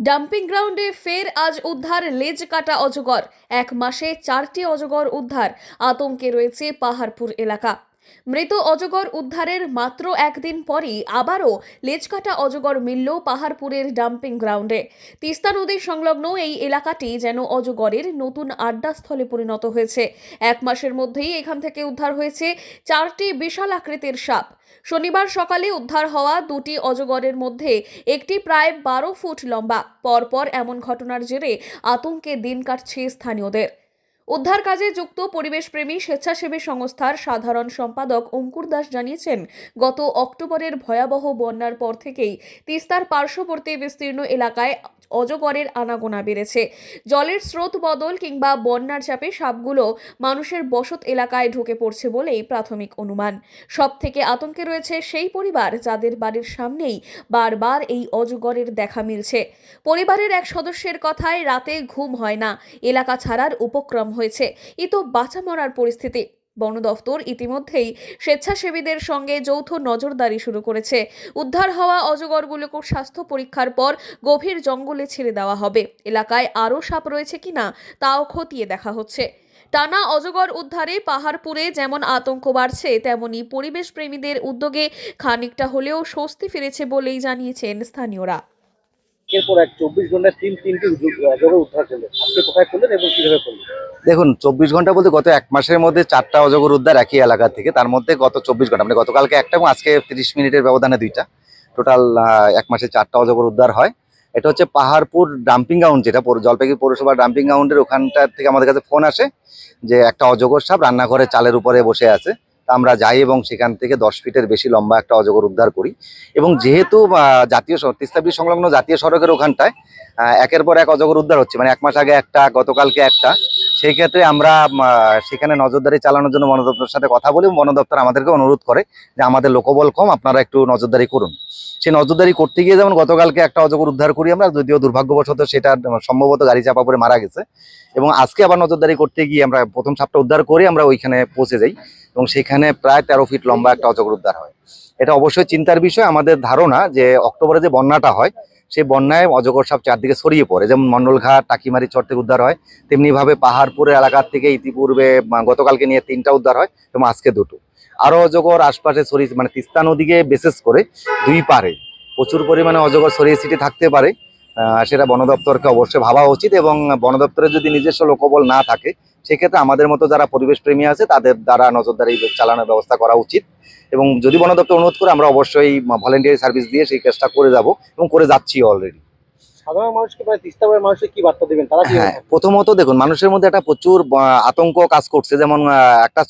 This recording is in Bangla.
ডাম্পিং গ্রাউন্ডে ফের আজ উদ্ধার, লেজ কাটা অজগর। এক মাসে চারটি অজগর উদ্ধার। আতঙ্কে রয়েছে পাহাড়পুর এলাকা। মৃত অজগর উদ্ধারের মাত্র একদিন পরই আবারও লেজকাটা অজগর মিলল পাহাড়পুরের ডাম্পিং গ্রাউন্ডে। তিস্তা নদীর সংলগ্ন এই এলাকাটি যেন অজগরের নতুন আড্ডাস্থলে পরিণত হয়েছে। এক মাসের মধ্যেই এখান থেকে উদ্ধার হয়েছে চারটি বিশাল আকৃতির সাপ। শনিবার সকালে উদ্ধার হওয়া দুটি অজগরের মধ্যে একটি প্রায় বারো ফুট লম্বা। পরপর এমন ঘটনার জেরে আতঙ্কে দিন কাটছে স্থানীয়দের। উদ্ধার কাজে যুক্ত পরিবেশপ্রেমী স্বেচ্ছাসেবী সংস্থার সাধারণ সম্পাদক অঙ্কুর দাস জানিয়েছেন, গত অক্টোবরের ভয়াবহ বন্যার পর থেকেই তিস্তার পার্শ্ববর্তী বিস্তীর্ণ এলাকায় অজগরের আনাগোনা বেড়েছে। জলের স্রোত বদল কিংবা বন্যার চাপে সাপগুলো মানুষের বসত এলাকায় ঢুকে পড়ছে বলেই প্রাথমিক অনুমান। সব থেকে আতঙ্কে রয়েছে সেই পরিবার যাদের বাড়ির সামনেই বারবার এই অজগরের দেখা মিলছে। পরিবারের এক সদস্যের কথায় রাতে ঘুম হয় না। এলাকা ছাড়ার উপক্রম হয়েছে। এ তো বাঁচা মরার পরিস্থিতি। বন দফতর ইতিমধ্যেই স্বেচ্ছাসেবীদের সঙ্গে যৌথ নজরদারি শুরু করেছে। উদ্ধার হওয়া অজগরগুলোকে স্বাস্থ্য পরীক্ষার পর গভীর জঙ্গলে ছেড়ে দেওয়া হবে। এলাকায় আরও সাপ রয়েছে কিনা তাও খতিয়ে দেখা হচ্ছে। টানা অজগর উদ্ধারে পাহাড়পুরে যেমন আতঙ্ক বাড়ছে, তেমনি পরিবেশ প্রেমীদের উদ্যোগে খানিকটা হলেও স্বস্তি ফিরেছে বলেই জানিয়েছেন স্থানীয়রা। এরপর এক চব্বিশ ঘন্টায় তিন তিনটি অজগর উদ্ধার করলেন। কোথায় করলেন এবং কীভাবে করলেন? দেখুন, চব্বিশ ঘণ্টা বলতে গত এক মাসের মধ্যে চারটা অজগর উদ্ধার একই এলাকা থেকে। তার মধ্যে গত চব্বিশ ঘণ্টা মানে গতকালকে একটা এবং আজকে তিরিশ মিনিটের ব্যবধানে দুইটা। টোটাল এক মাসে চারটা অজগর উদ্ধার হয়। এটা হচ্ছে পাহাড়পুর ডাম্পিং গ্রাউন্ড যেটা জলপাইগুড়ি পৌরসভা ডাম্পিং গ্রাউন্ডের ওখানটা থেকে আমাদের কাছে ফোন আসে যে একটা অজগর সাপ রান্নাঘরে চালের উপরে বসে আছে। আমরা যাই এবং সেখান থেকে দশ ফিটের বেশি লম্বা একটা অজগর উদ্ধার করি। এবং যেহেতু জাতীয় সড়ক ব্রিজ সংলগ্ন জাতীয় সড়কের ওখানটায় একের পর এক অজগর উদ্ধার হচ্ছে। মানে এক মাস আগে একটা, গতকালকে একটা। সেই ক্ষেত্রে আমরা সেখানে নজরদারি চালানোর জন্য বন দপ্তরের সাথে কথা বলি বন দপ্তর আমাদেরকে অনুরোধ করে যে আমাদের লোকবল কম, আপনারা একটু নজরদারি করুন। সেই নজরদারি করতে গিয়ে যেমন গতকালকে একটা অজগর উদ্ধার করি আমরা, যদিও দুর্ভাগ্যবশত সেটা সম্ভবত গাড়ি চাপা পড়ে মারা গেছে। এবং আজকে আবার নজরদারি করতে গিয়ে আমরা প্রথম সাপটা উদ্ধার করে আমরা ওইখানে পৌঁছে যাই এবং সেখানে প্রায় তেরো ফিট লম্বা একটা অজগর উদ্ধার হয়। এটা অবশ্যই চিন্তার বিষয়। আমাদের ধারণা যে অক্টোবরে যে বন্যাটা হয় সেই বন্যায় অজগর সাপ চারদিকে ছড়িয়ে পড়ে। যেমন মন্ডলঘাট, টাকিমারি চর থেকে উদ্ধার হয়, তেমনি ভাবে পাহাড়পুরের এলাকার থেকে ইতিপূর্বে গতকালকে নিয়ে তিনটা উদ্ধার হয় এবং আজকে দুটো। আরও অজগর আশপাশে ছড়িয়ে মানে তিস্তা নদীকে বিশেষ করে দুই পারে। প্রচুর পরিমাণে অজগর ছড়িয়ে ছিটে থাকতে পারে। সেটা বন দপ্তরকে অবশ্যই ভাবা উচিত এবং বন দপ্তরের যদি নিজস্ব লোকবল না থাকে সেক্ষেত্রে আমাদের মতো যারা পরিবেশ প্রেমী আছে তাদের দ্বারা নজরদারি চালানোর ব্যবস্থা করা উচিত। এবং যদি বন দপ্তর অনুরোধ করে আমরা অবশ্যই ভলেন্টিয়ারি সার্ভিস দিয়ে সেই কাজটা করে যাব এবং করে যাচ্ছি অলরেডি সাধারণ মানুষকে প্রায় মানুষকে কি বার্তা দেবেন? তারা হ্যাঁ প্রথমত দেখুন মানুষের মধ্যে একটা প্রচুর আতঙ্ক কাজ করছে। যেমন একটা